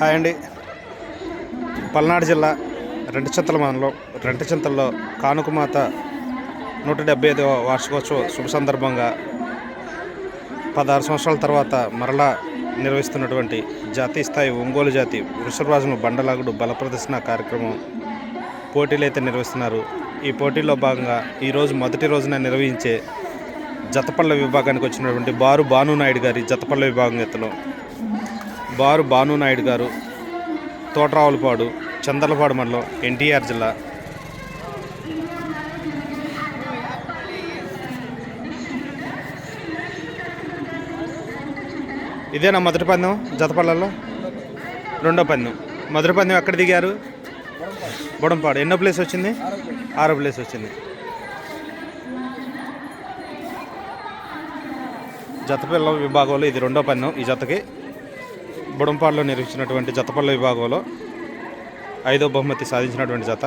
Hi అండి. పల్నాడు జిల్లా రెంటచింతల మండలం రెంటచింతల్లో కానుకమాత నూట డెబ్బై ఐదవ వార్షికోత్సవ శుభ సందర్భంగా పదహారు సంవత్సరాల తర్వాత మరలా నిర్వహిస్తున్నటువంటి జాతీయ స్థాయి ఒంగోలు జాతి వృషభరాజును బండలాగుడు బల ప్రదర్శన కార్యక్రమం పోటీలు అయితే నిర్వహిస్తున్నారు. ఈ పోటీల్లో భాగంగా ఈరోజు మొదటి రోజున నిర్వహించే జతపల్ల విభాగానికి వచ్చినటువంటి బారు భాను నాయుడు గారి జతపల్ల విభాగం ఎత్తులో బారు భాను నాయుడు గారు తోటరావులపాడు చందలపాడు మండలం ఎన్టీఆర్ జిల్లా. ఇదేనా మొదటి పందెం జతపల్లలో రెండో పందెం. మొదటి పందెం ఎక్కడ దిగారు? బుడంపాడు. ఎన్నో ప్లేస్ వచ్చింది? ఆరో ప్లేస్ వచ్చింది. జతపిల్ల విభాగంలో ఇది రెండో పందెం ఈ జతకి. బుడంపాడులో నిర్వహించినటువంటి జతపల్ల విభాగంలో ఐదో బహుమతి సాధించినటువంటి జత.